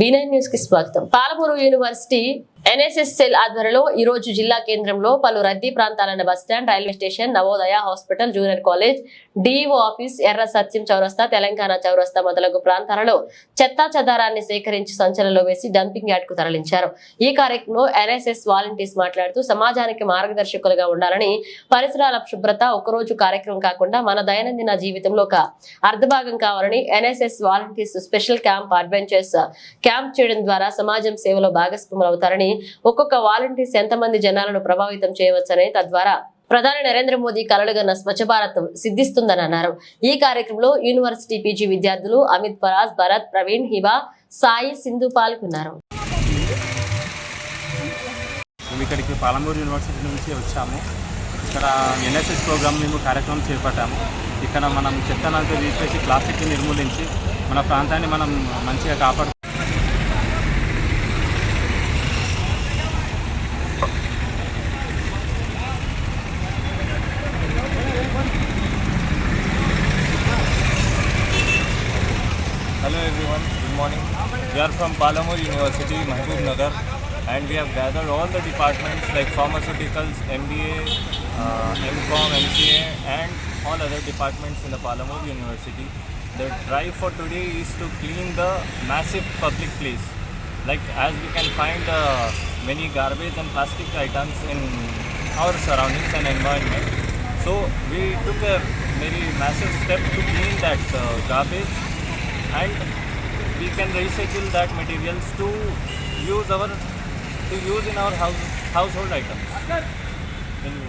B9 న్యూస్కి స్వాగతం. Palamuru university NSS cell ఆధ్వర్యంలో ఈ రోజు జిల్లా కేంద్రంలో పలు రద్దీ ప్రాంతాలైన bus stand railway station Navodaya hospital junior college DEO office Erra Satyam చౌరస్తా తెలంగాణ చౌరస్తా మొదలగు ప్రాంతాలలో చెత్తా చెదారాన్ని సేకరించి సంచలనలో వేసి డంపింగ్ యార్డ్కు తరలించారు. ఈ కార్యక్రమంలో ఎన్ఎస్ఎస్ వాలంటీర్స్ మాట్లాడుతూ సమాజానికి మార్గదర్శకులుగా ఉండాలని పరిసరాల శుభ్రత ఒకరోజు కార్యక్రమం కాకుండా మన దైనందిన జీవితంలో ఒక అర్ధభాగం కావాలని NSS volunteers special camp adventures camp చేయడం ద్వారా సమాజం సేవలో భాగస్వాములు అవుతారని ఒక్కొక్క వాలంటీర్స్ ఎంతమంది జనాలను ప్రభావితం చేయవచ్చని తద్వారా ప్రధాని నరేంద్ర మోదీ కలలుగన్న స్వచ్ఛ భారత్ సిద్ధిస్తుందని అన్నారు. ఈ కార్యక్రమంలో యూనివర్సిటీ పీజీ విద్యార్థులు అమిత్ పరాజ్ భరత్ ప్రవీణ్ హిబా సాయి సింధు పాల్గొన్నారు. మేము ఇక్కడికి పాలమూరు యూనివర్సిటీ నుంచి వచ్చాము. ఇక్కడ ఎన్ఎస్ఎస్ ప్రోగ్రామ్ మేము కార్యక్రమం చేపట్టాము. ఇక్కడ మనం చెత్తనంతా తీసేసి ప్లాస్టిక్ని నిర్మూలించి మన ప్రాంతాన్ని మనం మంచిగా కాపాడు everyone, good morning. We are from Palamur University, Mahbub Nagar, and we have gathered all the departments like pharmaceuticals, MBA, uh, MCOM, MCA, and all other departments in the Palamur University. The drive for today is to clean the massive public place. Like as we can find uh, many garbage and plastic items in our surroundings and environment. So we took a very massive step to clean that uh, garbage and we can recycle that materials to use our to use in our house household items.